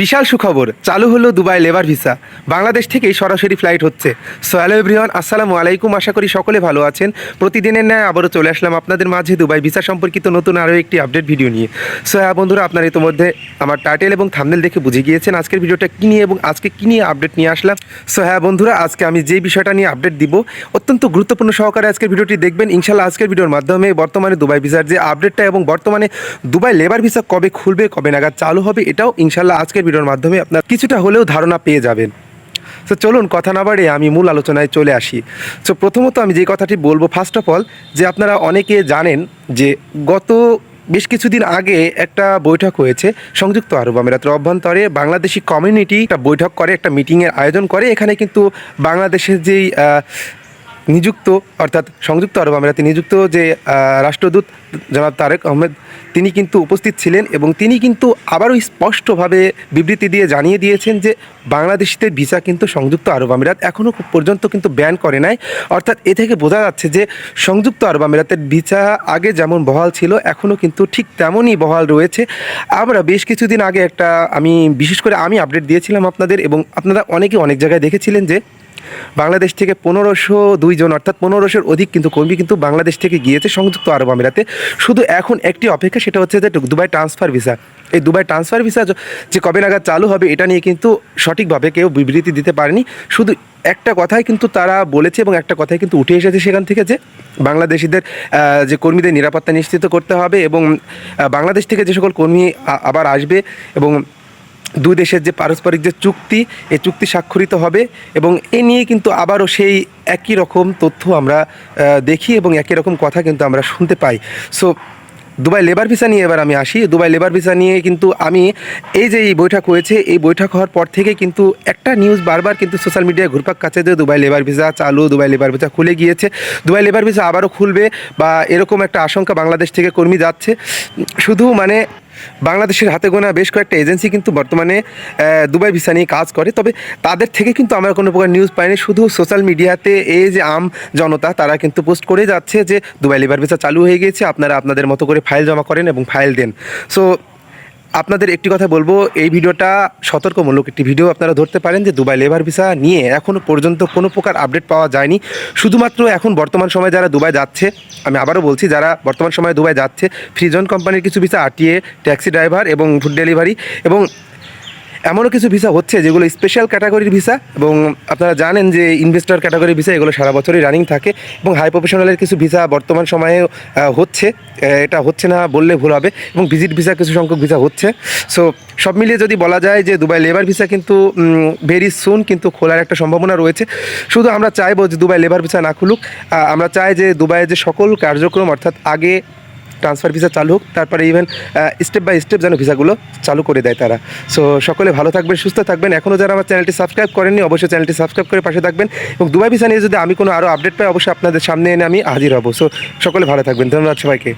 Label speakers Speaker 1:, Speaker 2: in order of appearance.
Speaker 1: বিশাল সুখবর, চালু হলো দুবাই লেবার ভিসা। বাংলাদেশ থেকেই সরাসরি ফ্লাইট হচ্ছে। সো হ্যালো আসসালামু আলাইকুম। আশা করি সকলে ভালো আছেন। প্রতিদিনের ন্যায় আবারও চলে আসলাম আপনাদের মাঝে দুবাই ভিসা সম্পর্কিত নতুন আরও একটি আপডেট ভিডিও নিয়ে। সো হ্যাঁ বন্ধুরা, আপনারা ইতিমধ্যে আমার টাইটেল এবং থামনেল দেখে বুঝে গিয়েছেন আজকের ভিডিওটা কী নিয়ে এবং আজকে কী নিয়ে আপডেট নিয়ে আসলাম। সো হ্যাঁ বন্ধুরা, আজকে আমি যে বিষয়টা নিয়ে আপডেট দিব, অত্যন্ত গুরুত্বপূর্ণ সহকারে আজকের ভিডিওটি দেখবেন। ইনশাল্লাহ আজকের ভিডিওর মাধ্যমে বর্তমানে দুবাই ভিসার যে আপডেটটা এবং বর্তমানে দুবাই লেবার ভিসা কবে খুলবে, কবে নাগাদ চালু হবে, এটাও ইনশাল্লাহ আজকের ভিডিওর মাধ্যমে আপনার কিছুটা হলেও ধারণা পেয়ে যাবেন। তো চলুন কথা না বাড়িয়ে আমি মূল আলোচনায় চলে আসি। তো প্রথমত আমি যে কথাটি বলব ফার্স্ট অফ অল যে আপনারা অনেকে জানেন যে গত বেশ কিছুদিন আগে একটা বৈঠক হয়েছে, সংযুক্ত আরব আমিরাতের অভ্যন্তরে বাংলাদেশি কমিউনিটি একটা বৈঠক করে, একটা মিটিংয়ের আয়োজন করে। এখানে কিন্তু বাংলাদেশের যেই নিযুক্ত, অর্থাৎ সংযুক্ত আরব আমিরাতে নিযুক্ত যে রাষ্ট্রদূত জনাব তারেক আহমেদ, তিনি কিন্তু উপস্থিত ছিলেন এবং তিনি কিন্তু আবারও স্পষ্টভাবে বিবৃতি দিয়ে জানিয়ে দিয়েছেন যে, বাংলাদেশিদের ভিসা কিন্তু সংযুক্ত আরব আমিরাত এখনও পর্যন্ত কিন্তু ব্যান করে নাই। অর্থাৎ এ থেকে বোঝা যাচ্ছে যে, সংযুক্ত আরব আমিরাতের ভিসা আগে যেমন বহাল ছিল এখনও কিন্তু ঠিক তেমনই বহাল রয়েছে। আমরা বেশ কিছুদিন আগে একটা, আমি, বিশেষ করে আমি আপডেট দিয়েছিলাম আপনাদের এবং আপনারা অনেকে অনেক জায়গায় দেখেছিলেন যে বাংলাদেশ থেকে পনেরোশো দুইজন অর্থাৎ পনেরোশোর অধিক কিন্তু কর্মী কিন্তু বাংলাদেশ থেকে গিয়েছে সংযুক্ত আরব আমিরাতে। শুধু এখন একটি অপেক্ষা, সেটা হচ্ছে যে দুবাই ট্রান্সফার ভিসা। এই দুবাই ট্রান্সফার ভিসা যে কবে নাগাদ চালু হবে, এটা নিয়ে কিন্তু সঠিকভাবে কেউ বিবৃতি দিতে পারেনি। শুধু একটা কথাই কিন্তু তারা বলেছে এবং একটা কথাই কিন্তু উঠে এসেছে সেখান থেকে যে বাংলাদেশিদের যে কর্মীদের নিরাপত্তা নিশ্চিত করতে হবে এবং বাংলাদেশ থেকে যে সকল কর্মী আবার আসবে এবং দুই দেশের যে পারস্পরিক যে চুক্তি, এই চুক্তি স্বাক্ষরিত হবে এবং এ নিয়ে কিন্তু আবারও সেই একই রকম তথ্য আমরা দেখি এবং একই রকম কথা কিন্তু আমরা শুনতে পাই। সো দুবাই লেবার ভিসা নিয়ে এবার আমি আসি। দুবাই লেবার ভিসা নিয়ে কিন্তু আমি এই যে এই বৈঠক হয়েছে, এই বৈঠক হওয়ার পর থেকে কিন্তু একটা নিউজ বারবার কিন্তু সোশ্যাল মিডিয়ায় ঘুরপাক কাছে যে দুবাই লেবার ভিসা চালু, দুবাই লেবার ভিসা খুলে গিয়েছে। দুবাই লেবার ভিসা আবারও খুলবে বা এরকম একটা আশঙ্কা বাংলাদেশ থেকে কর্মী যাচ্ছে। শুধু মানে বাংলাদেশের হাতে গোনা বেশ কয়েকটা এজেন্সি কিন্তু বর্তমানে দুবাই ভিসা নিয়ে কাজ করে। তবে তাদের থেকে কিন্তু আমরা কোনো প্রকার নিউজ পাইনি। শুধু সোশ্যাল মিডিয়াতে এই যে আম জনতা, তারা কিন্তু পোস্ট করে যাচ্ছে যে, দুবাই লেবার ভিসা চালু হয়ে গিয়েছে। আপনারা আপনাদের মতো করে ফাইল জমা করেন এবং ফাইল দেন। সো আপনাদের একটি কথা বলব, এই ভিডিওটা সতর্কমূলক একটি ভিডিও। আপনারা ধরতে পারেন যে দুবাই লেবার ভিসা নিয়ে এখনও পর্যন্ত কোনো প্রকার আপডেট পাওয়া যায়নি। শুধুমাত্র এখন বর্তমান সময়ে যারা দুবাই যাচ্ছে, আমি আবারও বলছি, যারা বর্তমান সময়ে দুবাই যাচ্ছে, ফ্রিজন কোম্পানির কিছু ভিসা, আরটিএ, ট্যাক্সি ড্রাইভার এবং ফুড ডেলিভারি এবং এমনও কিছু ভিসা হচ্ছে যেগুলো স্পেশাল ক্যাটাগরির ভিসা এবং আপনারা জানেন যে ইনভেস্টর ক্যাটাগরির ভিসা এগুলো সারা বছরই রানিং থাকে এবং হাই প্রফেশনালের কিছু ভিসা বর্তমান সময়ে হচ্ছে। এটা হচ্ছে না বললে ভুল হবে এবং ভিজিট ভিসা কিছু সংখ্যক ভিসা হচ্ছে। সো সব মিলিয়ে যদি বলা যায় যে দুবাই লেবার ভিসা কিন্তু ভেরি সুন কিন্তু খোলার একটা সম্ভাবনা রয়েছে। শুধু আমরা চাইব যে দুবাই লেবার ভিসা না খুলুক। আমরা চাই যে দুবাইয়ের যে সকল কার্যক্রম অর্থাৎ আগে ট্রান্সফার ভিসা চালু হোক, তারপরে ইভেন স্টেপ বাই স্টেপ যেন ভিসাগুলো চালু করে দেয় তারা। সো সকলে ভালো থাকবেন, সুস্থ থাকবেন। এখনও যারা আমার চ্যানেলটি সাবস্ক্রাইব করেননি, অবশ্যই চ্যানেলটি সাবস্ক্রাইব করে পাশে থাকবেন এবং দুবাই ভিসা নিয়ে যদি আমি কোনো আরও আপডেট পাই, অবশ্যই আপনাদের সামনে এনে আমি হাজির হব। সো সকলে ভালো থাকবেন। ধন্যবাদ সবাইকে।